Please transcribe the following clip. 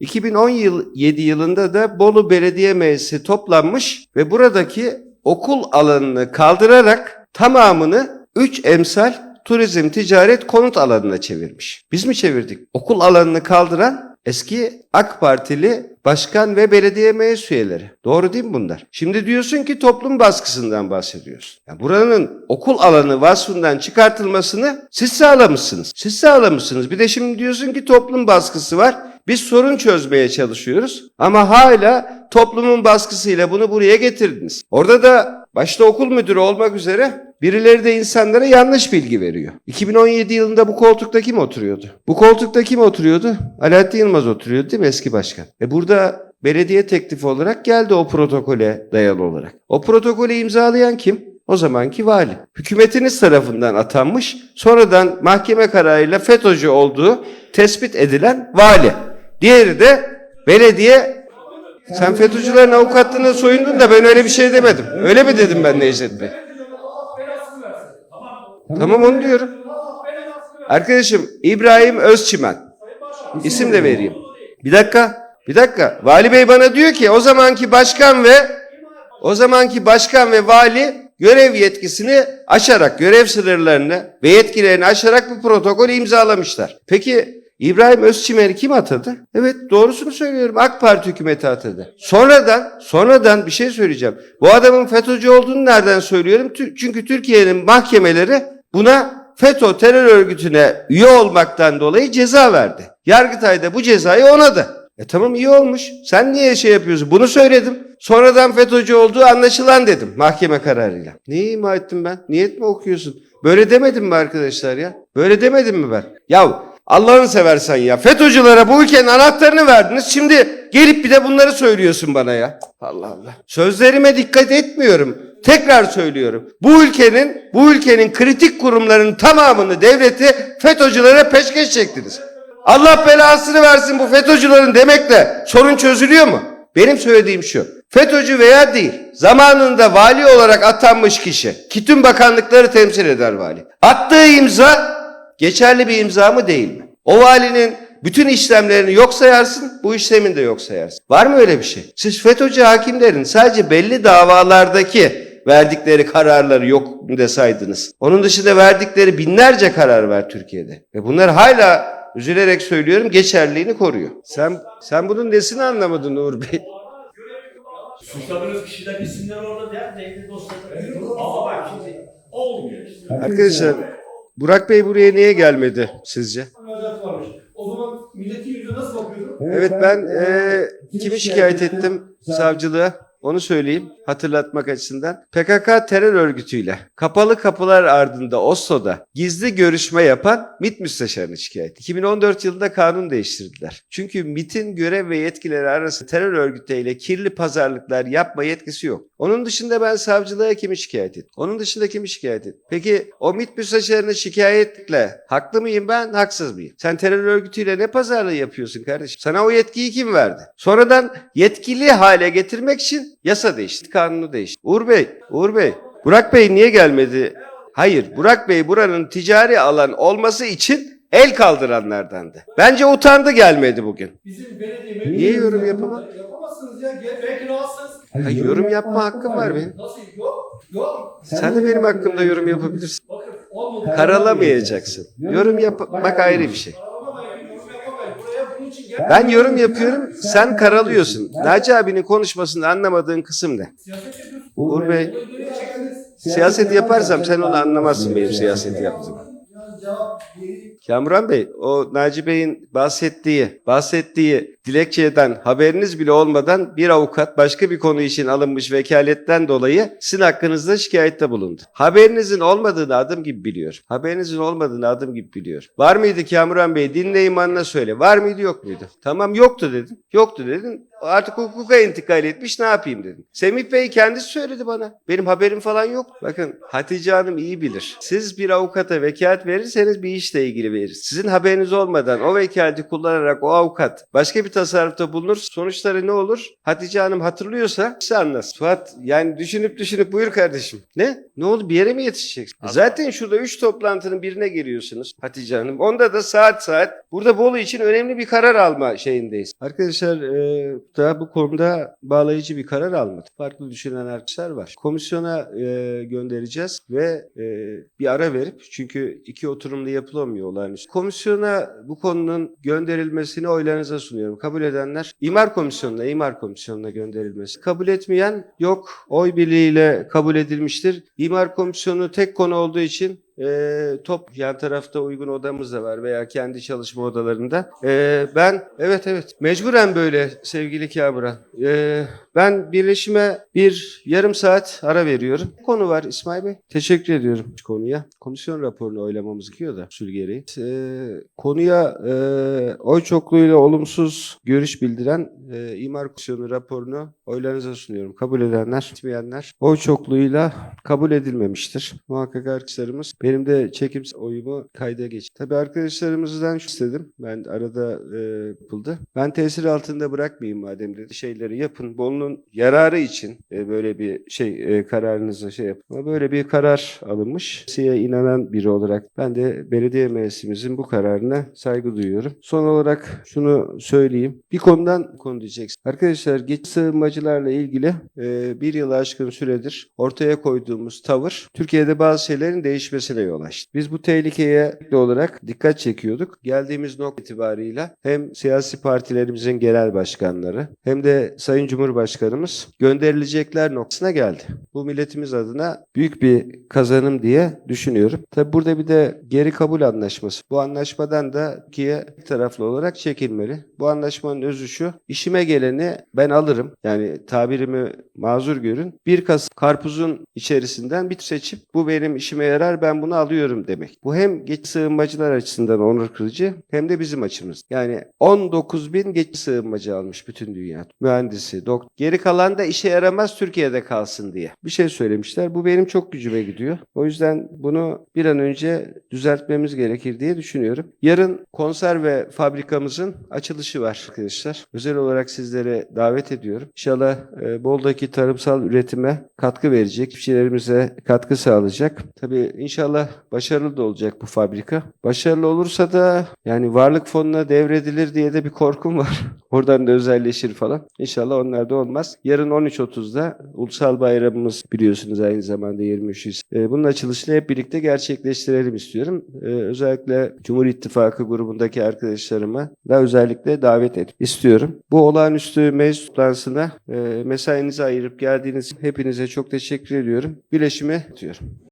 2017 yılında da Bolu Belediye Meclisi toplanmış ve buradaki okul alanını kaldırarak tamamını 3 emsal turizm, ticaret, konut alanına çevirmiş. Biz mi çevirdik? Okul alanını kaldıran eski AK Partili başkan ve belediye meclis üyeleri. Doğru değil mi bunlar? Şimdi diyorsun ki toplum baskısından bahsediyorsun. Ya buranın okul alanı vasfından çıkartılmasını siz sağlamışsınız. Siz sağlamışsınız. Bir de şimdi diyorsun ki toplum baskısı var. Biz sorun çözmeye çalışıyoruz ama hala toplumun baskısıyla bunu buraya getirdiniz. Orada da başta okul müdürü olmak üzere birileri de insanlara yanlış bilgi veriyor. 2017 yılında bu koltukta kim oturuyordu? Bu koltukta kim oturuyordu? Alaaddin Yılmaz oturuyordu değil mi eski başkan? E burada belediye teklifi olarak geldi o protokole dayalı olarak. O protokolü imzalayan kim? O zamanki vali. Hükümetiniz tarafından atanmış, sonradan mahkeme kararıyla FETÖ'cü olduğu tespit edilen vali. Diğeri de belediye sen FETÖ'cülerin avukatlığına soyundun da ben öyle bir şey demedim. Öyle mi dedim ben Necdet Bey? Tamam. Onu diyorum. Arkadaşım İbrahim Özçimen. İsim de vereyim. Bir dakika. Bir dakika. Vali Bey bana diyor ki o zamanki başkan ve o zamanki başkan ve vali görev yetkisini aşarak, görev sınırlarını ve yetkilerini aşarak bu protokolü imzalamışlar. Peki İbrahim Özçimer'i kim atadı? Evet doğrusunu söylüyorum. AK Parti hükümeti atadı. Sonradan, sonradan bir şey söyleyeceğim. Bu adamın FETÖ'cü olduğunu nereden söylüyorum? Çünkü Türkiye'nin mahkemeleri buna FETÖ terör örgütüne üye olmaktan dolayı ceza verdi. Yargıtay da bu cezayı onadı. E tamam iyi olmuş. Sen niye şey yapıyorsun? Bunu söyledim. Sonradan FETÖ'cü olduğu anlaşılan dedim mahkeme kararıyla. Neyi ima ettim ben? Niyet mi okuyorsun? Böyle demedim mi arkadaşlar ya? Böyle demedim mi ben? Ya Allah'ını seversen ya. FETÖ'cülere bu ülkenin anahtarını verdiniz. Şimdi gelip bir de bunları söylüyorsun bana ya. Allah Allah. Sözlerime dikkat etmiyorum. Tekrar söylüyorum. Bu ülkenin bu ülkenin kritik kurumlarının tamamını devleti FETÖ'cülere peşkeş çektiniz. Allah belasını versin bu FETÖ'cülerin demekle sorun çözülüyor mu? Benim söylediğim şu. FETÖ'cü veya değil, zamanında vali olarak atanmış kişi, ki tüm bakanlıkları temsil eder vali. Attığı imza geçerli bir imza mı değil mi? O valinin bütün işlemlerini yok sayarsın, bu işlemin de yok sayarsın. Var mı öyle bir şey? Siz FETÖ'cü hakimlerin sadece belli davalardaki verdikleri kararları yok de saydınız. Onun dışında verdikleri binlerce karar var Türkiye'de. Ve bunlar hala üzülerek söylüyorum geçerliğini koruyor. Sen sen bunun nesini anlamadın Uğur Bey? Suçladığınız kişilerin isimleri orada değil, dostlarım. Ama bak şimdi olmuyor işte. Arkadaşlar Burak Bey buraya niye gelmedi sizce? Müracaat varmış. O zaman milletin yüzüne nasıl bakıyordu? Evet ben eee kimi şikayet ettim savcılığa? Onu söyleyeyim hatırlatmak açısından. PKK terör örgütüyle kapalı kapılar ardında Oslo'da gizli görüşme yapan MİT müsteşarını şikayet. 2014 yılında kanun değiştirdiler. Çünkü MİT'in görev ve yetkileri arasında terör örgütleriyle kirli pazarlıklar yapma yetkisi yok. Onun dışında ben savcılığa kimi şikayet ettim? Onun dışında kimi şikayet ettim? Peki o MİT müsteşarını şikayetle haklı mıyım ben, haksız mıyım? Sen terör örgütüyle ne pazarlığı yapıyorsun kardeşim? Sana o yetkiyi kim verdi? Sonradan yetkili hale getirmek için yasa değişti, kanunu değişti. Uğur Bey, Uğur Bey, Burak Bey niye gelmedi? Hayır, Burak Bey buranın ticari alan olması için el kaldıranlardandı. Bence utandı gelmedi bugün. Bizim Niye yorum yapamam? Yapamazsınız ya. Gel, belki rahatsınız. Ha, yorum yapma hakkım var benim. Nasıl? Yok. Yok. Sen de benim hakkımda yorum yapabilirsin. Bakın olmadı. Karalamayacaksın. Yorum yapmak ayrı bir şey. Karalamayın, yorum yapamayın. Buraya bunun için gel. Ben yorum yapıyorum, sen karalıyorsun. Naci abinin konuşmasında anlamadığın kısım ne? Uğur Bey, siyaset yaparsam sen onu anlamazsın benim siyaseti yaptığımı. Cevap. Kamuran Bey, o Naci Bey'in bahsettiği, bahsettiği dilekçeden haberiniz bile olmadan bir avukat başka bir konu için alınmış vekaletten dolayı sizin hakkınızda şikayette bulundu. Haberinizin olmadığını adım gibi biliyor. Haberinizin olmadığını adım gibi biliyor. Var mıydı Kamuran Bey? Dinle imanına söyle. Var mıydı yok muydu? Tamam yoktu dedin. Yoktu dedin. Artık hukuka intikal etmiş ne yapayım dedim. Semih Bey kendisi söyledi bana. Benim haberim falan yok. Bakın Hatice Hanım iyi bilir. Siz bir avukata vekalet verirseniz bir işle ilgili verir. Sizin haberiniz olmadan o vekaleti kullanarak o avukat başka bir tasarrufta bulunur. Sonuçları ne olur? Hatice Hanım hatırlıyorsa size anlasın. Fuat yani düşünüp düşünüp buyur kardeşim. Ne? Ne oldu bir yere mi yetişeceksin? Zaten şurada üç toplantının birine giriyorsunuz Hatice Hanım. Onda da saat saat burada Bolu için önemli bir karar alma şeyindeyiz. Arkadaşlar e, daha bu konuda bağlayıcı bir karar almadık. Farklı düşünen arkadaşlar var. Komisyona e, göndereceğiz ve e, bir ara verip çünkü iki oturumda yapılamıyor olağanüstü. Komisyona bu konunun gönderilmesini oylarınıza sunuyorum. Kabul edenler İmar Komisyonu'na, İmar Komisyonu'na gönderilmesi. Kabul etmeyen yok. Oy birliğiyle kabul edilmiştir. İmar Komisyonu tek konu olduğu için e, top yan tarafta uygun odamız da var veya kendi çalışma odalarında. E, ben evet evet mecburen böyle sevgili Kamuran. E, ben birleşime bir yarım saat ara veriyorum. Konu var İsmail Bey. Teşekkür ediyorum konuya. Komisyon raporunu oylamamız gerekiyor da usul gereği. E, konuya e, oy çokluğuyla olumsuz görüş bildiren e, İmar Komisyonu raporunu oylarınıza sunuyorum. Kabul edenler, etmeyenler oy çokluğuyla kabul edilmemiştir. Muhakkak arkadaşlarımız benim de çekim oyumu kayda geç. Tabii arkadaşlarımızdan şu istedim. Ben arada e, yapıldı. Ben tesir altında bırakmayayım madem dedi. Şeyleri yapın. Bolu'nun yararı için e, böyle bir şey e, kararınızı şey yapın. Ama böyle bir karar alınmış. Siye inanan biri olarak ben de belediye meclisimizin bu kararına saygı duyuyorum. Son olarak şunu söyleyeyim. Bir konudan konu diyeceksin. Arkadaşlar geç sığınmacılarla ilgili e, bir yılı aşkın süredir ortaya koyduğumuz tavır Türkiye'de bazı şeylerin değişmesine yol açtı. Biz bu tehlikeye olarak dikkat çekiyorduk. Geldiğimiz nokta itibarıyla hem siyasi partilerimizin genel başkanları hem de Sayın Cumhurbaşkanımız gönderilecekler noktasına geldi. Bu milletimiz adına büyük bir kazanım diye düşünüyorum. Tabi burada bir de geri kabul anlaşması. Bu anlaşmadan da Türkiye taraflı olarak çekilmeli. Bu anlaşmanın özü şu. işime geleni ben alırım. Yani tabirimi mazur görün. Bir kas karpuzun içerisinden bir seçip bu benim işime yarar ben bunu alıyorum demek. Bu hem geç sığınmacılar açısından onur kırıcı hem de bizim açımız. Yani 19 bin geç sığınmacı almış bütün dünya. Mühendisi, doktor. Geri kalan da işe yaramaz Türkiye'de kalsın diye. Bir şey söylemişler. Bu benim çok gücüme gidiyor. O yüzden bunu bir an önce düzeltmemiz gerekir diye düşünüyorum. Yarın konserve fabrikamızın açılışı var arkadaşlar. Özel olarak sizlere davet ediyorum. İnşallah e, Bol'daki tarımsal üretime katkı verecek, çiftçilerimize katkı sağlayacak. Tabii inşallah başarılı da olacak bu fabrika. Başarılı olursa da yani varlık fonuna devredilir diye de bir korkum var. Oradan da özelleşir falan. İnşallah onlar da olmaz. Yarın 13.30'da Ulusal Bayramımız biliyorsunuz aynı zamanda 23 Nis- E, bunun açılışını hep birlikte gerçekleştirelim istiyorum. E, özellikle Cumhur İttifakı grubundaki arkadaşlarıma da özellikle davet et istiyorum. Bu olağanüstü meclis toplantısına e, mesainizi ayırıp geldiğiniz hepinize çok teşekkür ediyorum. Bileşime diyorum.